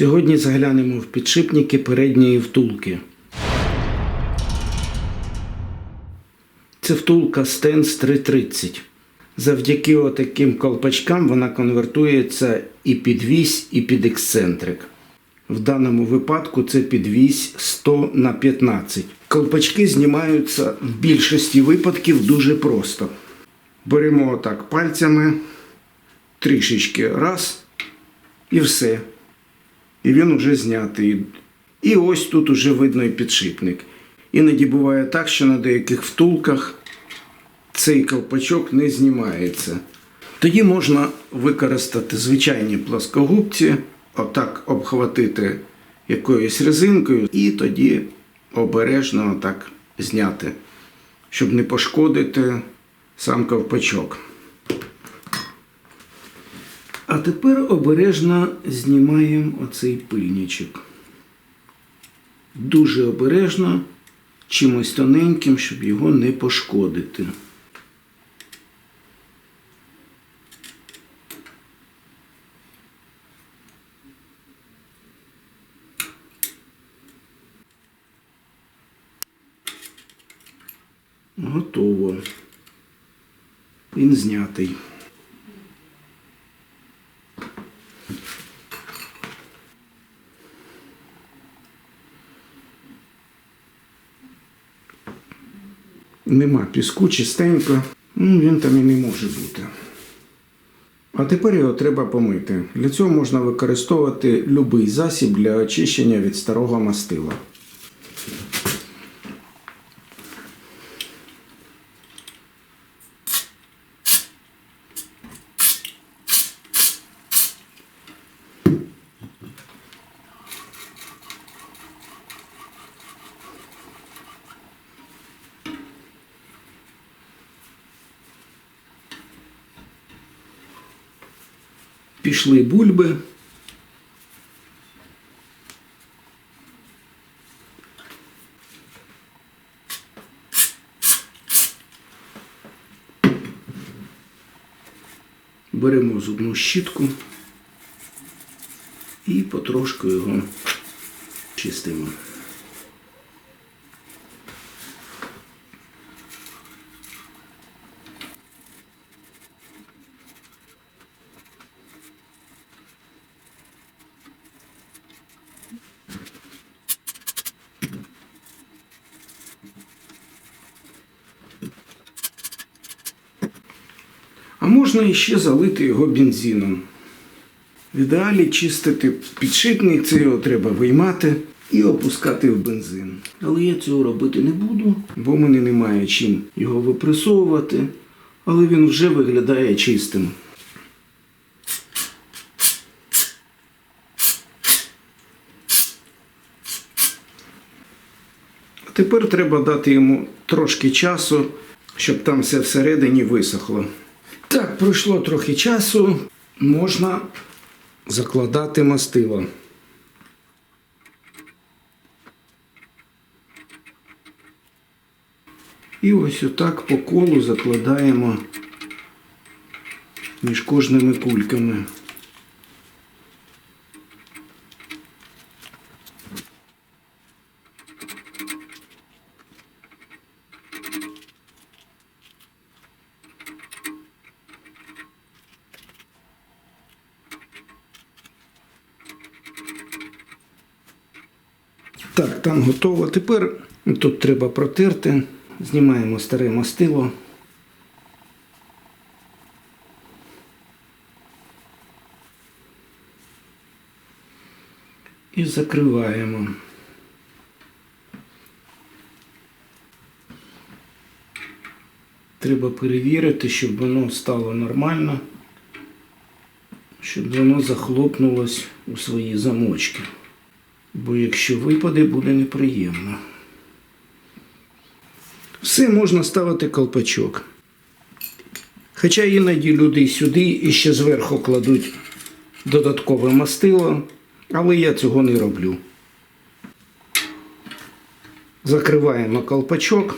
Сьогодні заглянемо в підшипники передньої втулки. Це втулка Stens 330. Завдяки отаким колпачкам вона конвертується і під вісь, і під ексцентрик. В даному випадку це підвісь 100 на 15. Колпачки знімаються в більшості випадків дуже просто. Беремо отак пальцями, трішечки раз і все. І він уже знятий. І ось тут уже видно і підшипник. Іноді буває так, що на деяких втулках цей колпачок не знімається. Тоді можна використати звичайні плоскогубці, отак обхватити якоюсь резинкою і тоді обережно отак зняти, щоб не пошкодити сам ковпачок. А тепер обережно знімаємо оцей пильничок. Дуже обережно, чимось тоненьким, щоб його не пошкодити. Готово. Він знятий. Нема піску, чистенько. Ну, він там і не може бути. А тепер його треба помити. Для цього можна використовувати будь-який засіб для очищення від старого мастила. Пішли бульби. Беремо зубну щітку і потрошку його чистимо. А можна іще залити його бензином. В ідеалі чистити підшипник, це його треба виймати і опускати в бензин. Але я цього робити не буду, бо мене немає чим його випресовувати, але він вже виглядає чистим. Тепер треба дати йому трошки часу, щоб там все всередині висохло. Так, пройшло трохи часу, можна закладати мастило. І ось отак по колу закладаємо між кожними кульками. Так, там готово. Тепер тут треба протерти. Знімаємо старе мастило. І закриваємо. Треба перевірити, щоб воно стало нормально, щоб воно захлопнулось у свої замочки. Бо якщо випаде, буде неприємно. Все можна ставити колпачок. Хоча іноді люди сюди і ще зверху кладуть додаткове мастило, але я цього не роблю. Закриваємо колпачок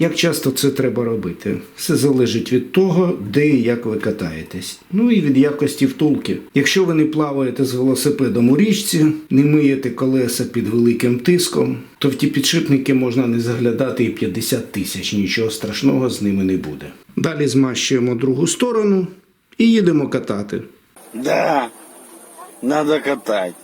Як часто це треба робити? Все залежить від того, де і як ви катаєтесь. Ну і від якості втулки. Якщо ви не плаваєте з велосипедом у річці, не миєте колеса під великим тиском, то в ті підшипники можна не заглядати і 50 тисяч, нічого страшного з ними не буде. Далі змащуємо другу сторону і їдемо катати. Да, надо катать.